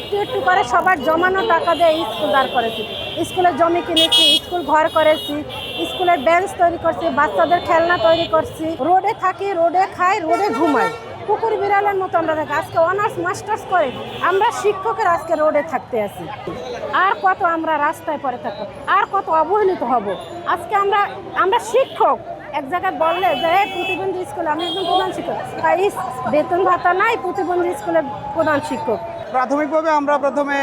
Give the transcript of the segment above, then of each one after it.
একটু একটু করে সবার জমানো টাকা দিয়ে স্কুল দাঁড় করেছি। স্কুলের জমি কিনেছি, স্কুল ঘর করেছি, স্কুলের বেঞ্চ তৈরি করছি, বাচ্চাদের খেলনা তৈরি করছি। রোডে থাকি, রোডে খাই, রোডে ঘুমাই। কুকুর বিড়ালের মতো আমরা থাকি। আজকে অনার্স মাস্টার্স করে আমরা শিক্ষকের আজকে রোডে থাকতে আছি। আর কত আমরা রাস্তায় পড়ে থাকব? আর কত অবহেলিত হব? আজকে আমরা আমরা শিক্ষক। এক জায়গায় বললে যে প্রতিবন্ধী স্কুলে আমি একজন প্রধান শিক্ষক। বেতন ভাতা নাই, প্রতিবন্ধী স্কুলের প্রধান শিক্ষক। প্রাথমিকভাবে আমরা প্রথমে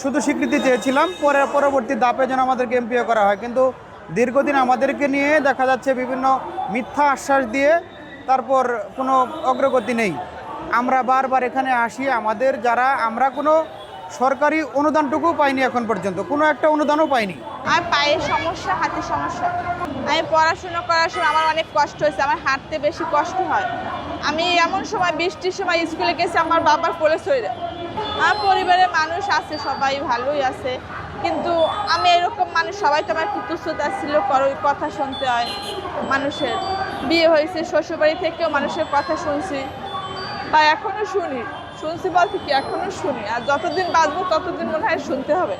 শুধু স্বীকৃতি চেয়েছিলাম, পরে পরবর্তী দাপে যেন আমাদেরকে এমপিও করা হয়। কিন্তু দীর্ঘদিন আমাদেরকে নিয়ে দেখা যাচ্ছে বিভিন্ন মিথ্যা আশ্বাস দিয়ে তারপর কোনো অগ্রগতি নেই। আমরা বারবার এখানে আসি, আমাদের যারা, আমরা কোনো সরকারি অনুদানটুকু পাইনি এখন পর্যন্ত। কোনো একটা অনুদানও পাইনি। আমার পায়ের সমস্যা, হাতের সমস্যা। আমি পড়াশোনা করার সময় আমার অনেক কষ্ট হয়েছে, আমার হাঁটতে বেশি কষ্ট হয়। আমি এমন সময়, বৃষ্টির সময় স্কুলে গেছি, আমার বাবার কোলে চলে আমার পরিবারের মানুষ আছে, সবাই ভালোই আছে। কিন্তু আমি এরকম মানুষ, সবাই তো আমার তুচ্ছতা ছিল কথা শুনতে হয় মানুষের। বিয়ে হয়েছে, শ্বশুরবাড়ি থেকেও মানুষের কথা শুনছি, বা এখনও শুনি। শুনছি বলতে কি এখনও শুনি? আর যতদিন বাঁচবো ততদিন মনে হয় শুনতে হবে।